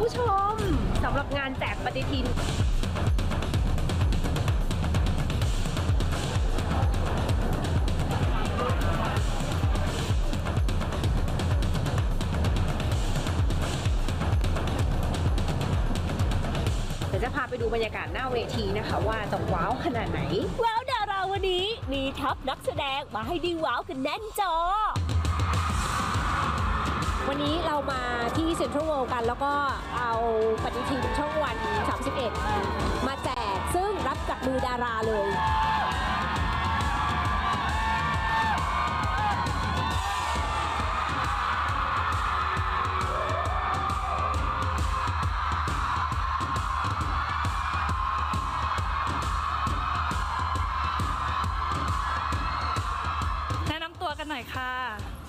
ผู้ชมสำหรับงานแจกปฏิทิน เดี๋ยวจะพาไปดูบรรยากาศหน้าเวทีนะคะ ว่าจะว้าวขนาดไหน ว้าวดาราวันนี้ มีทัพนักแสดงมาให้ไดีว้าวกันแน่นจอ วันนี้เรามาที่เซ็นทรัลเวิลด์กัน แล้วก็เอาปฏิทินช่องวัน 31 มาแจกซึ่งรับจากมือดาราเลย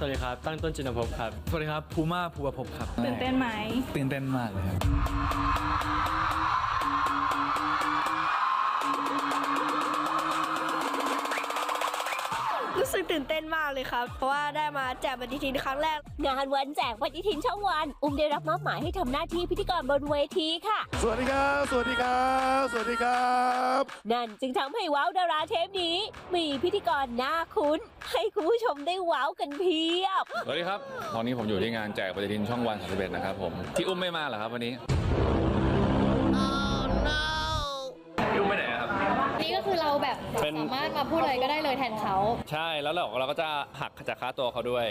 สวัสดีครับ ตั้งต้นจินภพครับ สวัสดีครับภูมาภูวภพครับตื่นเต้นไหม ตื่นเต้นมากเลยครับ รู้ สึกตื่นเต้นมากเลยครับ เพราะว่าได้มาแจกปฏิทินครั้งแรก งานวันแจกปฏิทินช่องวัน อุ้มได้รับมอบหมายให้ทำหน้าที่พิธีกรบนเวทีค่ะ สวัสดีครับ สวัสดีครับ สวัสดีครับ นั่นจึงทำให้ว้าวดาราเทปนี้ มีพิธีกรหน้าคุ้น ให้คุณผู้ชมได้ว้าวกันเพียบ สวัสดีครับ ตอนนี้ผมอยู่ที่งานแจกปฏิทินช่องวัน31นะครับผม ที่อุ้มไม่มาเหรอครับวันนี้ นี่ก็คือเราแบบเป็น สามารถมาพูดอะไรก็ได้เลยแทนเขาใช่แล้วเราเราก็จะหักจากค่าตัวเขาด้วย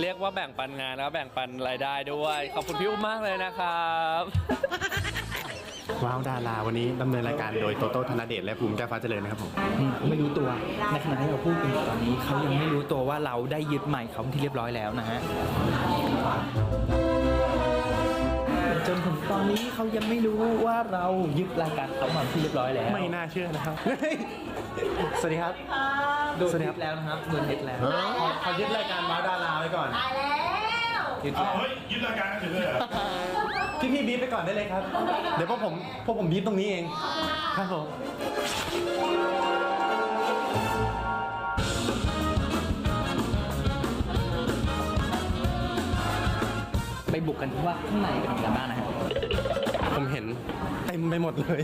เรียกว่าแบ่งปันงานแล้วแบ่งปันรายได้ด้วย ขอบคุณพี่อุ้มมากเลยนะครับ ว้าวดาราวันนี้ดำเนินรายการโดยโตโต้ธนเดชและภูมิใจฟ้าเจริญนะครับผมไม่รู้ตัว ในขณะที่เราพูดกันอยู่ตอนนี้เขายังไม่รู้ตัวว่าเราได้ยึดใหม่เขาที่เรียบร้อยแล้วนะฮะ จนถึงตอนนี้เขายังไม่รู้ว่าเรายึดรายการเขามาที่เรียบร้อยแล้วไม่น่าเชื่อนะครับสวัสดีครับ โดนยึดแล้วนะครับโดนยึดแล้วขอยึดรายการว้าวดาราไว้ก่อนยึดแล้วพี่พี่บีบไปก่อนได้เลยครับ เดี๋ยวพวกผมพวกผมบีบตรงนี้เอง ครับผม ไปบุกกันที่ว่าข้างในเป็นยังไงบ้างนะฮะผมเห็นเต็มไปหมดเลย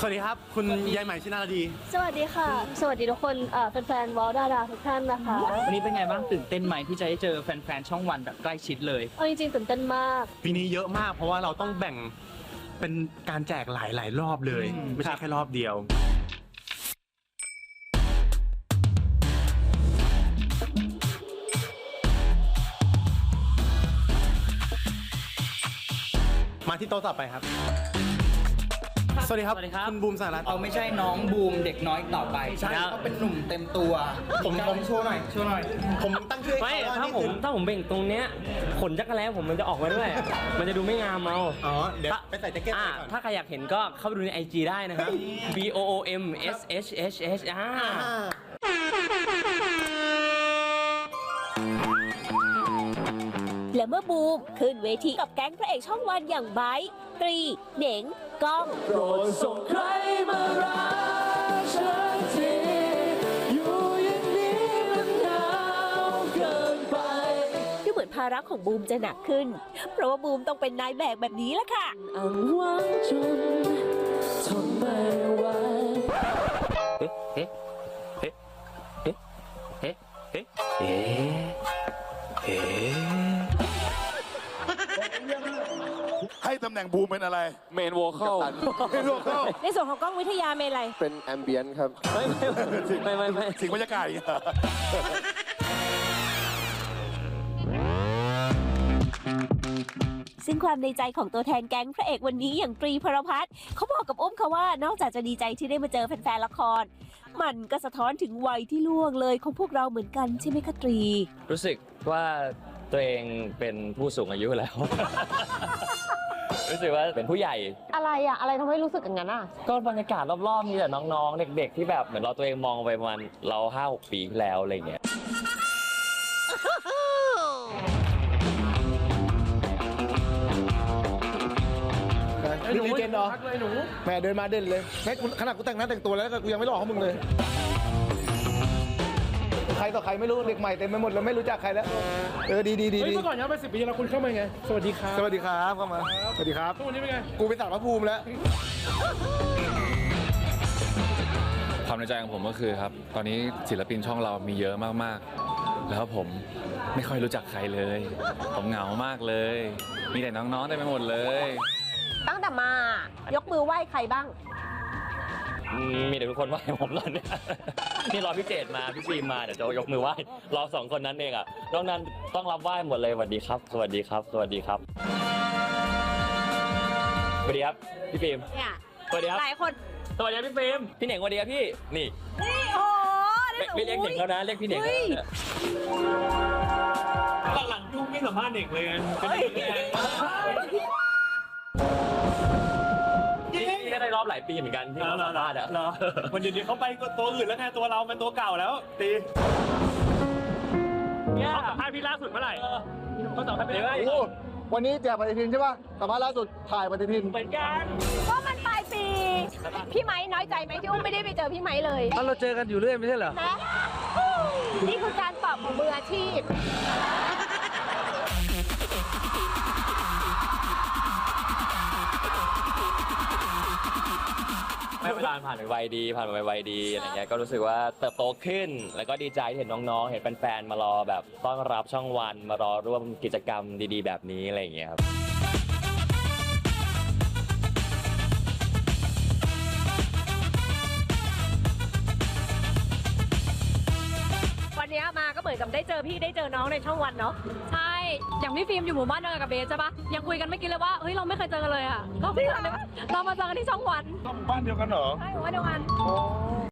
สวัสดีครับ คุณยายใหม่ชินาลดี สวัสดีค่ะ สวัสดีทุกคนเอ่อแฟนๆวอลดาราทุกท่านนะคะวันนี้เป็นไงบ้างตื่นเต้นไหมที่จะได้เจอแฟนๆช่องวันแบบใกล้ชิดเลย เอาจริงๆตื่นเต้นมาก ปีนี้เยอะมากเพราะว่าเราต้องแบ่งเป็นการแจกหลายหลายๆรอบเลยอืมไม่ใช่แค่รอบเดียว ที่โต๊ะต่อไปครับ สวัสดีครับสวัสดีครับคุณบูมสารัตน์ เราไม่ใช่น้องบูมเด็กน้อยต่อไปใช่เขาเป็นหนุ่มเต็มตัวผมผม โชว์หน่อยโชว์หน่อย ผมตั้งชื่อให้ไม่เขาว่าถ้านี่ผมคือถ้าผมเบ่งตรงเนี้ยขนจักรแล้ผมมันจะออกมาด้วย มันจะดูไม่งามเอาอ๋อ เดี๋ยวไปใส่แจ็คเก็ตอ่าไปก่อนถ้าใครอยากเห็นก็เข้าไปดูใน IG ได้นะครับ B O O M S H H H อ่า และเมื่อบูมขึ้นเวทีกับแก๊งพระเอกช่องวันอย่างไบร์ทตรีเหน่งก้อง โปรดส่งใครมารักฉันทีอยู่อย่างนี้มันหนาวเกินไปดูเหมือนภาระของบูมจะหนักขึ้น เพราะว่าบูมต้องเป็นนายแบกแบบนี้ละค่ะ อังหวังจนทนไม่ไหว ให้ตำแหน่งบูมเป็นอะไรเมนโวคอลเป็นโลเข้าในส่วนของกล้องวิทยาเมนอะไรเป็นแอมเบียนครับ ไม่ไม่ไม่ไม่สิ่งบรรยากาศอย่างเงี้ยซึ่งความในใจของตัวแทนแก๊งพระเอกวันนี้อย่างตรีพรพัฒน์เขาบอกกับอุ้มเขาว่านอกจากจะดีใจที่ได้มาเจอแฟนๆละคร มันก็สะท้อนถึงวัยที่ล่วงเลยของพวกเราเหมือนกันใช่ไหมคะตรี รู้สึกว่าตัวเองเป็นผู้สูงอายุแล้ว รู้สึกว่าเป็นผู้ใหญ่ อะไรอะอะไรทำให้รู้สึกอย่างนั้นอะก็บรรยากาศรอบๆมีแต่น้องๆ เด็ก ๆ ที่แบบเหมือนเราตัวเองมองไปประมาณเราห้าหกปีที่แล้วอะไรเงี้ยไอ้หนูเกนเหรอแม่เดินมาเด่นเลยแม่ขนาดกูแต่งหน้าแต่งตัวแล้วกูยังไม่หลอกเขามึงเลย ใครต่อใครไม่รู้เด็กใหม่เต็มไปหมดแล้วไม่รู้จักใครแล้ว เออดีดีดีเฮ้ยดีเมื่อก่อนย้อนไปสิบปีแล้วคุณเข้ามาไง สวัสดีครับสวัสดีครับเข้ามาสวัสดีครับ ทุกวันนี้เป็นไง กูเป็นสารพระภูมิแล้ว ความในใจของผมก็คือครับ ตอนนี้ศิลปินช่องเรามีเยอะมากๆ แล้วผมไม่ค่อยรู้จักใครเลย ผมเหงามากเลย มีแต่น้องๆเต็มไปหมดเลย ตั้งแต่มา ยกมือไหว้ใครบ้าง มีแต่ทุกคนไหว้ผมตอนเนี้ย นี่รอพี่เจดมาพี่ฟิล์มมาเดี๋ยวจะยกมือไหว้รอสองคนนั้นเองอะนอกนั้นต้องรับไหว้หมดเลยสวัสดีครับ สวัสดีครับ สวัสดีครับสวัสดีครับพี่ฟิล์มเนี่ยสวัสดีครับหลายคนสวัสดีครับพี่ฟิล์มพี่เหน่งสวัสดีครับพี่นี่โอ้ไม่ไม่เรียกเหน่งแล้วนะเรียกพี่เหน่งแล้วนะหลังยุ่งไม่สัมภาษณ์เด็กเลยเป็นนี่ก็ได้ร อบหลายปีเหมือนกันที่เขาสัมภาษณ์อะวันเดี๋ยวนี้เขาไปตัวอื่นแล้วไงตัวเรามันตัวเก่าแล้วตีเนี่ยสัมภาษณ์พี่ล่าสุดเมื่อไหร่เขาสัมภาษณ์พี่เลยโอ้วันนี้แจกปฏิทินใช่ป่ะสัมภาษณ์ล่าสุดถ่ายปฏิทินเหมือนกันก็มันปลายปี พี่ไม้น้อยใจไหมที่อุ้มไม่ได้ไปเจอพี่ไม้เลยเราเจอกันอยู่เรื่อยไม่ใช่เหรอนะนี่คือการตอบของมืออาชีพ ไม่เวลาผ่านไปไวดี ผ่านไปไวดีอะไรเงี้ยก็รู้สึกว่าเติบโตขึ้น แล้วก็ดีใจที่เห็นน้องๆ เห็นแฟนๆ มารอแบบต้อนรับช่องวันมารอร่วมกิจกรรมดีๆ แบบนี้อะไรอย่างเงี้ยครับ วันนี้มาก็เหมือนกับได้เจอพี่ได้เจอน้องในช่องวันเนาะ ใช่ อย่างพี่ฟิล์มอยู่หมู่บ้านเดียวกันกับเบสใช่ปะยังคุยกันไม่อกินเลยว่าเฮ้ยเราไม่เคยเจอกันเลยอะก็คุยกันเลยว่าเรามาเจอกันที่ช่องวันบ้านเดียวกันเหรอ ใช่หมู่บ้านเดียวกันคน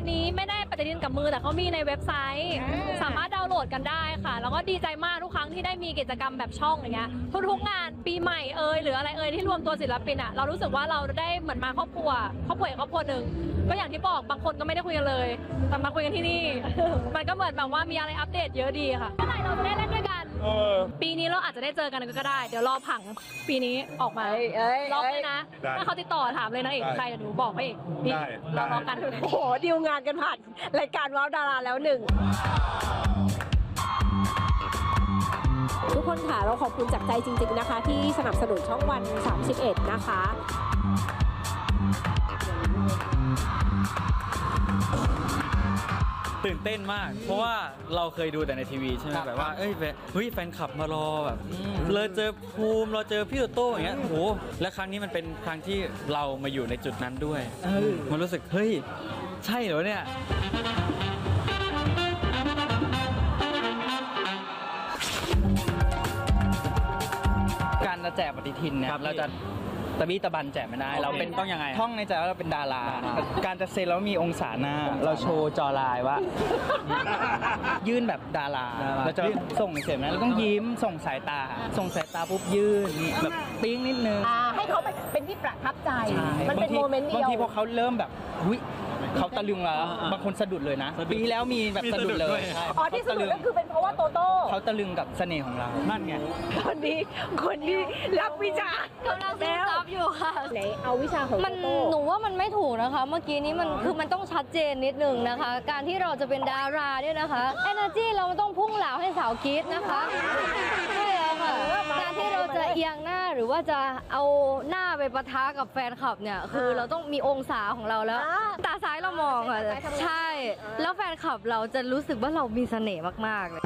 วันนี้ไม่ได้ปฏิทินกับมือแต่เขามีในเว็บไซต์ สามารถดาวน์โหลดกันได้ค่ะ แล้วก็ดีใจมากทุกครั้งที่ได้มีกิจกรรมแบบช่องอย่างเงี้ยทุกๆงานปีใหม่เอ่ยหรืออะไรเอ่ยที่รวมตัวศิลปินอะเรารู้สึกว่าเราได้เหมือนมาครอบครัวครอบครัวอีกครอบครัวหนึ่งก็อย่างที่บอกบางคนก็ไม่ได้คุยกันเลยแต่มาคุยกันที่นี่ มันก็เหมือนแบบว่ามีอะไรอัปเดตเยอะดีค่ะเมื่อไหร่เราจะได้เล่นด้วยกัน ปีนี้เราอาจจะได้เจอกันก็ได้ เดี๋ยวรอผังปีนี้ออกมาเอ้ยเอ้ยรอบเอ้ยเลยนะ ได้ถ้าเขาติดต่อถามเลยนางเอกใครเดี๋ยวหนูบอกพระเอกนี่ได้เรารอได้กัน โอ้โหดีลงานกันผ่านรายการว้าวดาราแล้วหนึ่ง ทุกคนค่ะเราขอบคุณจากใจจริง ๆ นะคะ ที่สนับสนุนช่องวัน 31 นะคะ ตื่นเต้นมาก เพราะว่าเราเคยดูแต่ในทีวีใช่ไหมแบบว่าเอ้ยแบบเฮ้ยแฟนคลับมารอแบบเลยเจอภูมิเราเจอพี่โตโต้อย่างเงี้ยโอ้โหและครั้งนี้มันเป็นครั้งที่เรามาอยู่ในจุดนั้นด้วยมันรู้สึกเฮ้ยใช่เหรอเนี่ยการจะแจกปฏิทินเนี่ยครับเราจะ ตะบี้ตะบันแจกไม่ได้เราเป็นต้องยังไงท่องในใจว่าเราเป็นดาราดาราการจะเซ็นแล้วมีองศาหน้า เราโชว์จอไลน์ว่า ยื่นแบบดาราเราจะส่งเสร็จนะเราต้องยิ้มส่งสายตา ส่งสายตาปุ๊บยื่นนี่แบบปิ้งนิดนึงอ่าให้เขาเป็นที่ประทับใจใช่มันเป็นบางทีโมเมนต์เดีบางยวทีพอเขาเริ่มแบบหุย เขาตะลึงแล้วบางคนสะดุดเลยนะปีที่แล้วมีแบบสะดุดเลยใช่อ๋อที่สุดก็คือเป็นเพราะว่าโตโต้เขาตะลึงกับเสน่ห์ของเรา นั่นไงคนนี้คนที่รับวิชากำลังซึมซับอยู่ค่ะ ไหนเอาวิชาของมันโตโต้หนูว่ามันไม่ถูกนะคะ เมื่อกี้นี้มันคือมันต้องชัดเจนนิดนึงนะคะ การที่เราจะเป็นดาราเนี่ยนะคะ energy เรามันต้องพุ่งเหลาให้สาวกรีดนะคะใช่แล้วค่ะการที่เราจะเอียงหน้าหรือว่าจะเอาหน้า ไปปะทะกับแฟนคลับเนี่ยคือเราต้องมีองศาของเราแล้วตาซ้ายเรามองอะใช่แล้วแฟนคลับเราจะรู้สึกว่าเรามีเสน่ห์มากๆเลย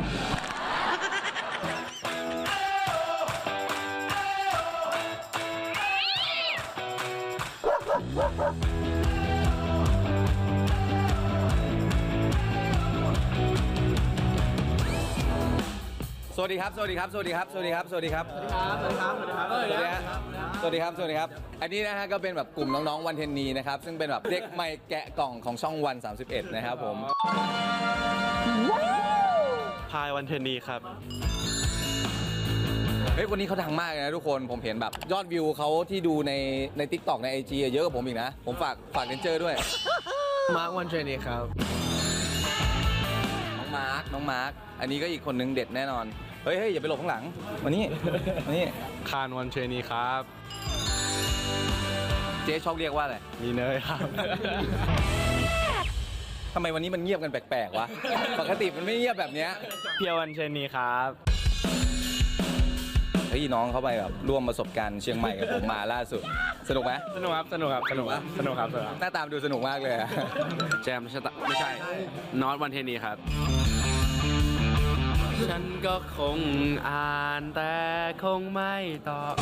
สวัสดีครับ สวัสดีครับ สวัสดีครับ สวัสดีครับ สวัสดีครับ สวัสดีครับ สวัสดีครับ สวัสดีครับ สวัสดีครับ สวัสดีครับ สวัสดีครับ อันนี้นะฮะก็เป็นแบบกลุ่มน้องๆวันเทนนีนะครับ ซึ่งเป็นแบบเด็กใหม่แกะกล่องของช่องวัน 31 นะครับผม พายวันเทนนีครับ เฮ้ยคนนี้เขาดังมากเลยนะทุกคน ผมเห็นแบบยอดวิวเขาที่ดูในใน t ิ k t o k ใน IG เยอะกว่าผมอีกนะ ผมฝากฝากเดนเจอร์ด้วย มาร์ควันเทนนีครับน้อง มาร์คน้องมาร์คอันนี้ก็อีกคนนึงเด็ดแน่นอน เฮ้ยเฮ้ยอย่าไปหลบข้างหลังมานี่มานี่คานวันเชนีครับ เจ๊ชอบเรียกว่าอะไรมีเนยครับ ทำไมวันนี้มันเงียบกันแปลกๆวะ ปกติมันไม่เงียบแบบเนี้ยเพียววันเชนีครับ เฮ้ยน้องเขาไปแบบร่วมประสบการณ์เชียงใหม่กับผมมาล่าสุด สนุกไหมสนุกครับ สนุกครับ สนุกครับ สนุกครับสนุกครับหน้าตามดูสนุกมากเลยอะ แจมชะตาไม่ใช่นอตวันเทนีครับ ฉันก็คงอ่านแต่คงไม่ตอบ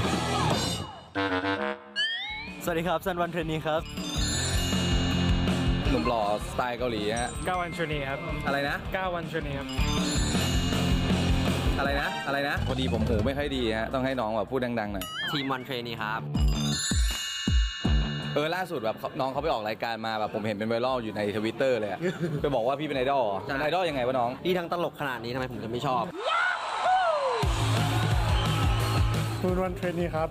สวัสดีครับซันวันเทรนีครับ หนุ่มหล่อสไตล์เกาหลีฮะก้าวันเทรนีครับอะไรนะ ก้าวันเทรนีครับ อะไรนะ อะไรนะ พอดีผมหูไม่ค่อยดีฮะ ต้องให้น้องแบบพูดดังๆหน่อย ทีมวันเทรนีครับ เออล่าสุดแบบเขาน้องเขาไปออกรายการมาแบบผมเห็นเป็นไวรัลอยู่ในทวิตเตอร์เลยอะไปบอกว่าพี่เป็นไอดอลเหรอเป็นไอดอลยังไงวะน้องนี่ทั้งตลกขนาดนี้ทำไมผมจะไม่ชอบคุณวันเทรนีครับ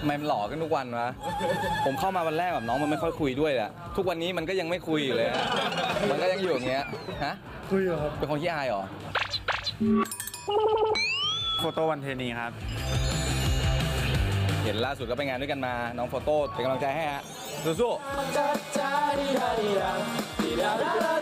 ทำไมมันหล่อกันทุกวันวะ ผมเข้ามาวันแรกแบบน้องมันไม่ค่อยคุยด้วยแหละทุกวันนี้มันก็ยังไม่คุยอยู่เลยฮะมันก็ยังอยู่อย่างเงี้ยฮะคุยเหรอครับเป็นคนขี้อายเหรอโฟโต้วันเทรนีครับ เห็นล่าสุดก็ไปงานด้วยกันมาน้องโฟโต้เป็นกำลังใจให้ฮะสู้ๆ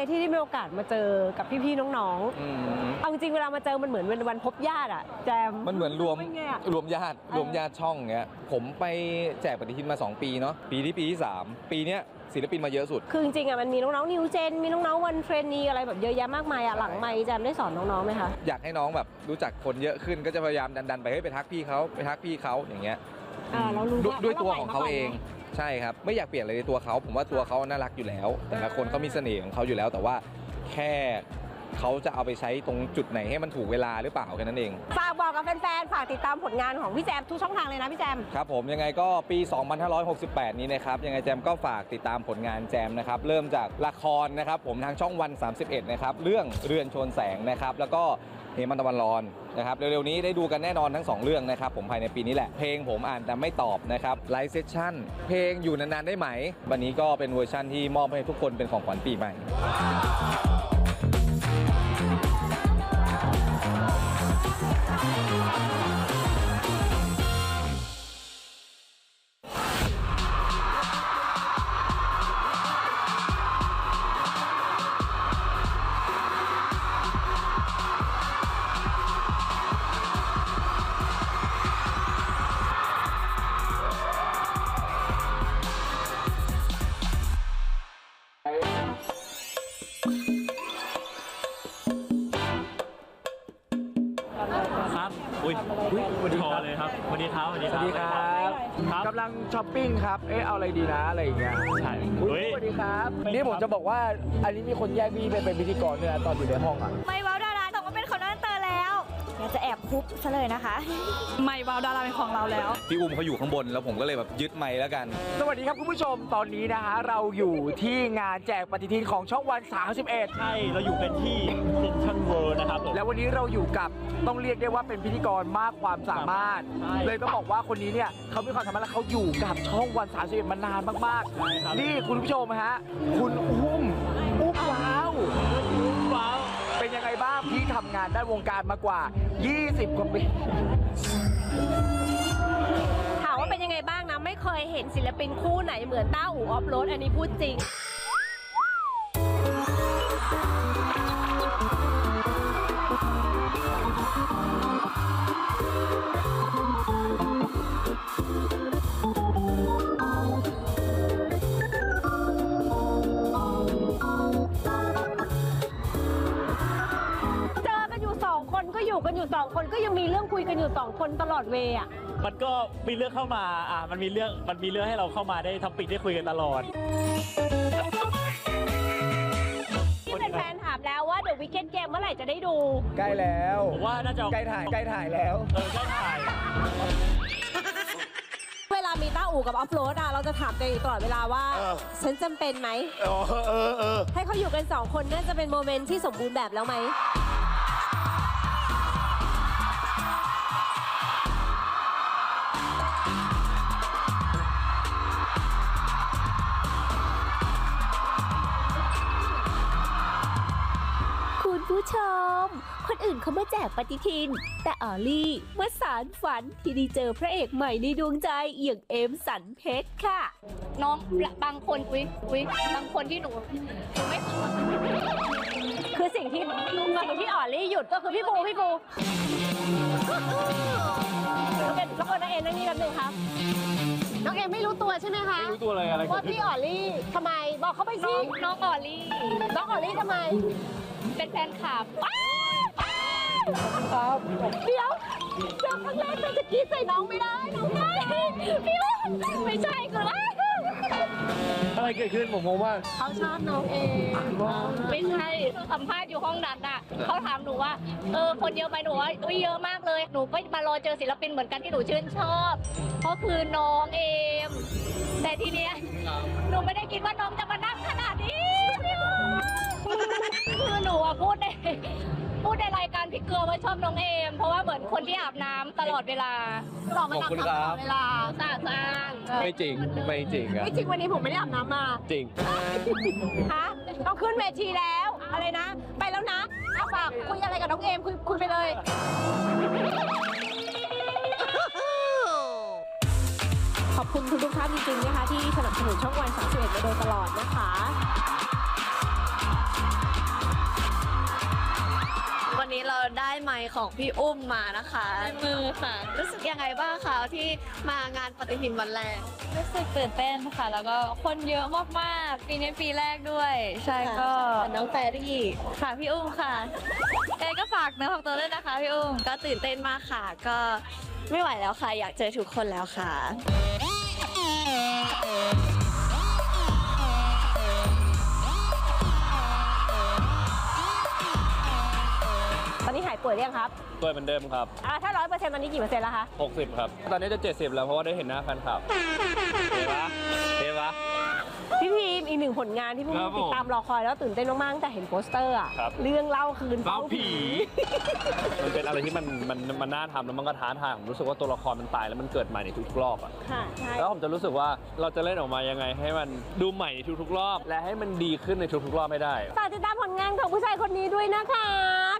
นี้ที่ได้มีโอกาสมาเจอกับพี่ๆน้องๆ เอาจริงเวลามาเจอมันเหมือนเป็นวันพบญาติอะแจมมันเหมือนรวมเป็นไงอะ รวมญาติรวมญาติช่องเงี้ยผมไปแจกปฏิทินมา 2 ปีเนาะปีที่ปีที่ 3 ปีเนี้ยศิลปินมาเยอะสุด คือจริงๆอะมันมีน้องๆนิวเจน มีน้องๆวันเทรนนีอะไรแบบเยอะแยะมากมายอะหลังไม่แจมได้สอนน้องๆไหมคะ อยากให้น้องแบบรู้จักคนเยอะขึ้นก็จะพยายามดันๆ ไปให้ยไปทักพี่เขาไปทักพี่เขาอย่างเงี้ยอ่าเรารู้ด้วยว่าด้วยตัวของเขาเอง ใช่ครับ ไม่อยากเปลี่ยนอะไรในตัวเขา ผมว่าตัวเขาน่ารักอยู่แล้ว แต่ละคนเขามีเสน่ห์ของเขาอยู่แล้ว แต่ว่าแค่เขาจะเอาไปใช้ตรงจุดไหนให้มันถูกเวลาหรือเปล่าแค่นั้นเอง ฝากบอกกับแฟนๆ ฝากติดตามผลงานของพี่แจมทุกช่องทางเลยนะพี่แจม ครับผมยังไงก็ปี 2568 นี้นะครับ ยังไงแจมก็ฝากติดตามผลงานแจมนะครับ เริ่มจากละครนะครับ ผมทางช่องวัน 31 นะครับ เรื่องเรือนชนแสงนะครับ แล้วก็ เฮมันตะวันรอนนะครับเร็วๆนี้ได้ดูกันแน่นอนทั้ง 2 เรื่องนะครับผมภายในปีนี้แหละ เพลงผมอ่านแต่ไม่ตอบนะครับไลฟ์เซสชั่นเพลงอยู่นานๆได้ไหม วันนี้ก็เป็นเวอร์ชั่นที่มอบให้ทุกคนเป็นของขวัญปีใหม่ ครับเลยครับสวัสดีครับ สวัสดีครับสวัสดีครับ กำลังช้อปปิ้งครับ เอ๊ะเอาอะไรดีนะอะไรอย่างเงี้ยใช่อุ๊ยสวัสดีครับ นี่ผมจะบอกว่าอันนี้มีคนแยกพี่ไปเป็นพิธีกรเนี่ยตอนอยู่ในห้องอะ ไม่ว้า อยากจะแอบคุบซะเลยนะคะ ไม่ว้าวดาราเป็นของเราแล้ว พี่อุ้มเขาอยู่ข้างบนแล้วผมก็เลยแบบยึดไมค์แล้วกัน สวัสดีครับคุณผู้ชมตอนนี้นะฮะเราอยู่ที่งานแจกปฏิทินของช่องวัน 31 ใช่ เราอยู่กันที่เซนชันเวิร์นะครับผม แล้ววันนี้เราอยู่กับต้องเรียกได้ว่าเป็นพิธีกรมากความสามารถ ใช่เลยต้องบอกว่าคนนี้เนี่ยเขามีความสามารถและเขาอยู่กับช่องวัน 31 มานานมากใช่ครับ ๆ นี่คุณผู้ชมฮะคุณอุ้มอุ้มว้าวอุ้มว้างพี่ทำงานด้านวงการมากว่า 20 กว่าปี ถามว่าเป็นยังไงบ้างนะ ไม่เคยเห็นศิลปินคู่ไหนเหมือนต้าอู่ออฟโรดอันนี้พูดจริง สองคนก็ยังมีเรื่องคุยกันอยู่สองคนตลอดเวย์อะมันก็มีเรื่องเข้ามาอ่ามันมีเรื่องมันมีเรื่องให้เราเข้ามาได้ทำปิดได้คุยกันตลอด ที่เป็นแฟนๆถามแล้วว่า The Weekend Game เมื่อไหร่จะได้ดู ใกล้แล้วผมว่าน่าจะใกล้ถ่ายใกล้ถ่ายแล้ว เออใกล้ถ่าย เวลามีต้าอูกับออฟโรดอะเราจะถามตัวเองตลอดเวลาว่า เออ ฉันจำเป็นไหมอ๋อเออเออให้เขาอยู่กันสองคนน่าจะเป็นโมเมนต์ที่สมบูรณ์แบบแล้วไหม อื่นเขามาแจกปฏิทิน แต่ออลลี่มาสารฝันที่ได้เจอพระเอกใหม่ในดวงใจอย่างเอมสันเพชรค่ะ น้องบางคนอุ้ยอุ้ยบางคนที่หนูหนูไม่คือสิ่งที่สิ่งที่อ่อนลี่หยุดก็คือพี่ปูพี่ปูแล้วเป็นแล้วก็น้องเอ็นนั่งนี่แป๊บนึงครับน้องเอ็มไม่รู้ตัวใช่ไหมคะไม่รู้ตัวเลยอะไรเกิดว่าขึ้นพี่อ่อนลี่ทำไมบอกเขาไปสิน้องออลลี่น้องอ่อนลี่ทำไม เป็นแฟนคลับครับ เดี๋ยวเดี๋ยวครั้งแรกเราจะกรีดใส่น้องไม่ได้น้องไม่พี่ว่าไม่ใช่คือว่าอะไรเกิดขึ้นผมงงมากเขาชอบน้องเองไม่ใช่สัมภาษณ์อยู่ห้องนั้นอะเขาถามหนูว่าเออคนเยอะไหมหนูว่าอุ้ยเยอะมากเลยหนูก็มารอเจอศิลปินเหมือนกันที่หนูชื่นชอบก็คือน้องเอมแต่ทีเนี้ยหนูไม่ได้คิดว่าน้องจะมานั่งขนาดนี้คือหนูอะพูดใน พูดในรายการพี่เกลือว่าชอบน้องเอม เพราะว่าเหมือนคนที่อาบน้ำตลอดเวลาตลอดขอบคุณครับ เวลาสาสางไม่จริงไม่จริงอะไม่จริงวันนี้ผมไม่ได้อาบน้ำมาจริง ฮะต้องขึ้นเวทีแล้ว อะไรนะ ไปแล้วนะเอาฝากคุยอะไรกับน้องเอมคุยคุยไปเลย ขอบคุณทุกๆท่านจริงๆนะคะที่สนับสนุนช่องวัน31มาโดยตลอดนะคะ นนี้เราได้ไมค์ของพี่อุ้มมานะคะมือค่ะ รู้สึกยังไงบ้างคะที่มางานปฏิทินวันแรก รู้สึกตื่นเต้นค่ะ แล้วก็คนเยอะมากๆ ปีนี้ปีแรกด้วย ใช่ก็น้องแฟรี่ค่ะพี่อุ้มค่ะเอก็ฝากเนื้อฝากตัวด้วยนะคะพี่อุ้มก็ตื่นเต้นมากค่ะ ก็ไม่ไหวแล้วค่ะ อยากเจอทุกคนแล้วค่ะ ป่วยหรือยังครับตัวเหมือนเดิมครับ อ่าถ้าร้อยเปอร์เซ็นต์ตอนนี้กี่เปอร์เซ็นต์แล้วคะ 60 ครับ ตอนนี้จะ 70 แล้วเพราะว่าได้เห็นหน้าแฟนคลับเห็นปะเห็นปะ พี่พีมอีกหนึ่งผลงานที่พวกครัเราบผมติดตามรอคอยแล้วตื่นเต้นมากๆตั้งแต่เห็นโปสเตอร์อะครับ เรื่องเล่าคืนเฝ้าผี มันเป็นอะไรที่มันมันมันน่าทำแล้วมันก็ท้าทายผมรู้สึกว่าตัวละครมันตายแล้วมันเกิดใหม่ในทุกๆรอบอะค่ะใช่แล้วผมจะรู้สึกว่าเราจะเล่นออกมายังไง ให้มันดูใหม่ในทุกๆรอบ และให้มันดีขึ้นในทุกๆรอบไม่ได้ ฝากติดตามผลงานของผู้ชายคนนี้ด้วยนะคะ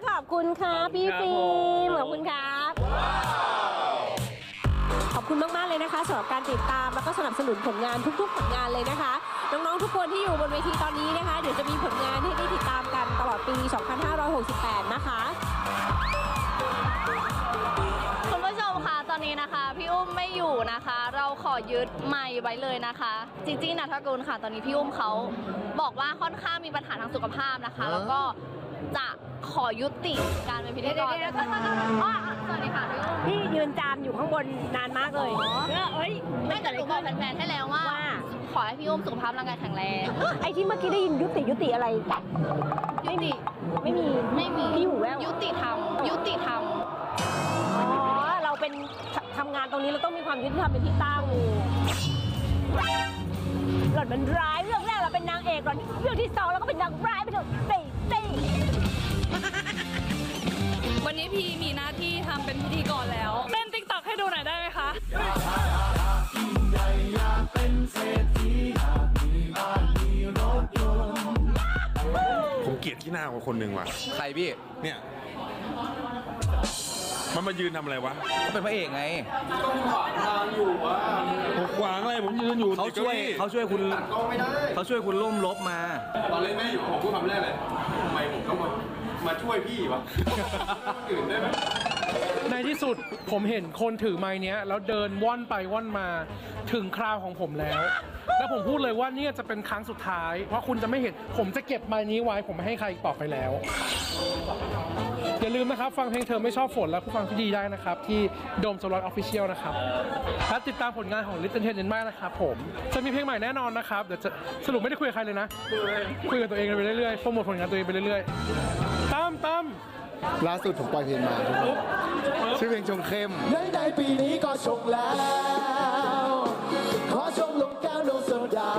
ขอบคุณค่ะพี่ครับฟิล์มผมขอบคุณครับขอบ คุณมากๆเลยนะคะสำหรับการติดตามแล้วก็สนับสนุนผลงานทุกๆผลงานเลยนะคะ น้องๆทุกคนที่อยู่บนเวทีตอนนี้นะคะ เดี๋ยวจะมีผลงานให้ได้ติดตามกันตลอดปี 2568 นะคะ คุณผู้ชมคะตอนนี้นะคะ พี่อุ้มไม่อยู่นะคะ เราขอยึดไมค์ไว้เลยนะคะจริงๆนะทกุลค่ะ ตอนนี้พี่อุ้มเขาบอกว่าค่อนข้างมีปัญหาทางสุขภาพนะคะ แล้วก็จะ ขอยุติการเป็นพิธีกรเดี๋ยวๆๆอ๋อสวัสดีค่ะพี่อุ้มพี่ยืนจามอยู่ข้างบนนานมากเลยอ๋อเออเอ้ยไม่แต่หนูบอกแฟนๆให้แล้วว่า ว่าขอให้พี่อุ้มสุขภาพร่างกายแข็งแรง ไอ้ที่เมื่อกี้ได้ยินยุติยุติอะไร ยุติ ไม่มี ไม่มีพี่หูแว่ว ยุติธรรม ยุติธรรม อ๋อเราเป็นททำงานตรงนี้เราต้องมีความยุติธรรมเป็นที่ตั้งหล่อนมันร้ายเรื่องแรกเราเป็นนางเอกหล่อนเรื่องที่สองเราก็เป็นนางร้ายไปเถอะเต้เต้ วันนี้พี่มีหน้าที่ทำเป็นพิธีกรแล้ว เต้นติ๊กต็อกให้ดูหน่อยได้ไหมคะ ผมเกลียดที่หน้ากว่าคนหนึ่งว่ะ ใครพี่เนี่ย มันมายืนทำอะไรวะเขาเป็นพระเอกไง ผมขวางอะไรผมยืนอยู่เขาช่วยติดก้อี้เขาช่วยคุณเขาช่วยคุณล่มลบมา ตอนเล่นแม่อยู่ผมพูดคำแรกเลยทำไมผมต้องมา มาช่วยพี่วะอื่นได้ไหมในที่สุดผมเห็นคนถือไม้นี้แล้วเดินว่อนไปว่อนมาถึงคราวของผมแล้ว แล้วผมพูดเลยว่าเนี่ยจะเป็นครั้งสุดท้าย เพราะคุณจะไม่เห็นผมจะเก็บไม้นี้ไว้ ผมไม่ให้ใครอีกต่อไปแล้ว อย่าลืมนะครับฟังเพลงเธอไม่ชอบฝนและผู้ฟังที่ดีได้นะครับ ที่โดมสล็อตออฟฟิเชียลนะครับและติดตามผลงานของ Little Ten มากนะครับผมจะมีเพลงใหม่แน่นอนนะครับเดี๋ยวจะสรุปไม่ได้คุยกับใครเลยนะ คุยกับตัวเองไปเรื่อยๆโปรโมทผลงานตัวเองไปเรื่อยๆ ตั้มล่าสุดผมปล่อยเพลงมาชื่อเพลงชงเข้มในในปีนี้ก็ชงแล้ว ขอชมลงแก้วนมโซดา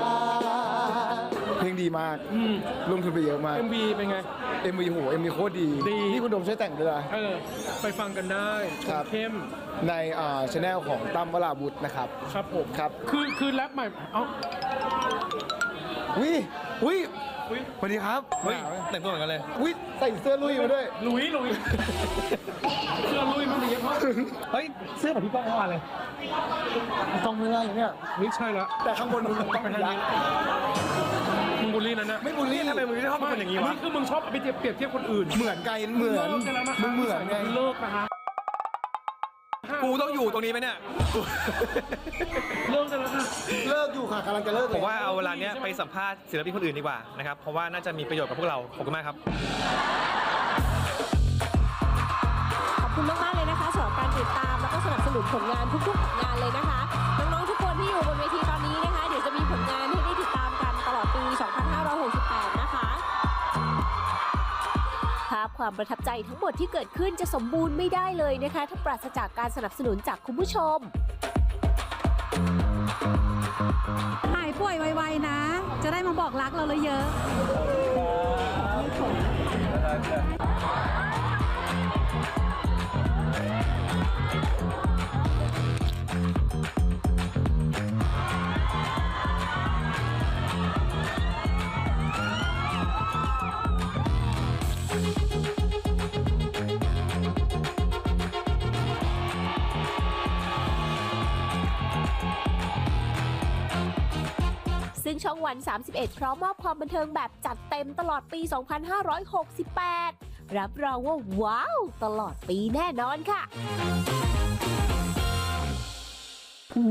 เพลงดีมากลงทุนไปเยอะมาก MV เป็นไง MV โห MV โคตรดี ดี นี่คุณดมใช้แต่งด้วยะเออ ไปฟังกันได้ชคเข้มในอ่าช anel ของตั้มวราบุตรนะครับ ครับผม ครับ คือคือแรปใหม่ เอ้า วิวิ สวัสดีครับเฮ้ยแต่งตัวเหมือนกันเลยวิใส่เสื้อลุยมาด้วยลุยลุยเสื้อลุยมันมีเยอะมากเฮ้ยเสื้อแบบพี่ป้องเมื่อวานเลยต้องเมื่อไรเนี่ยไม่ใช่ละแต่ข้างบนมึงต้องเป็นยักษ์มึงบูลลี่นั่นนะไม่บูลลี่ทำไมมึงชอบเป็นคนอย่างนี้วะนี่คือมึงชอบเอาไปเปรียบเทียบคนอื่น เหมือนกันเหมือนเลิกกันแล้วนะคะมึงเหมือนไงเลิกนะคะ กูต้องอยู่ตรงนี้ไหมเนี่ยเลิกกันแล้วค่ะเลิกอยู่ค่ะกำลังจะเลิกผมว่าเอาเวลาเนี้ยไปสัมภาษณ์ศิลปินคนอื่นดีกว่านะครับ เพราะว่าน่าจะมีประโยชน์กับพวกเรา ขอบคุณมากครับ ขอบคุณมากๆเลยนะคะสำหรับการติดตามแล้วก็สนับสนุนผลงานทุกๆผลงานเลยนะคะ ความประทับใจทั้งหมดที่เกิดขึ้นจะสมบูรณ์ไม่ได้เลยนะคะ ถ้าปราศจากการสนับสนุนจากคุณผู้ชม หายป่วยไวๆนะ จะได้มาบอกรักเราเลยเยอะ ช่องวัน 31 พร้อมมอบความบันเทิงแบบจัดเต็มตลอดปี 2568 รับรองว่าว้าว ตลอดปีแน่นอนค่ะ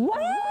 ว้าว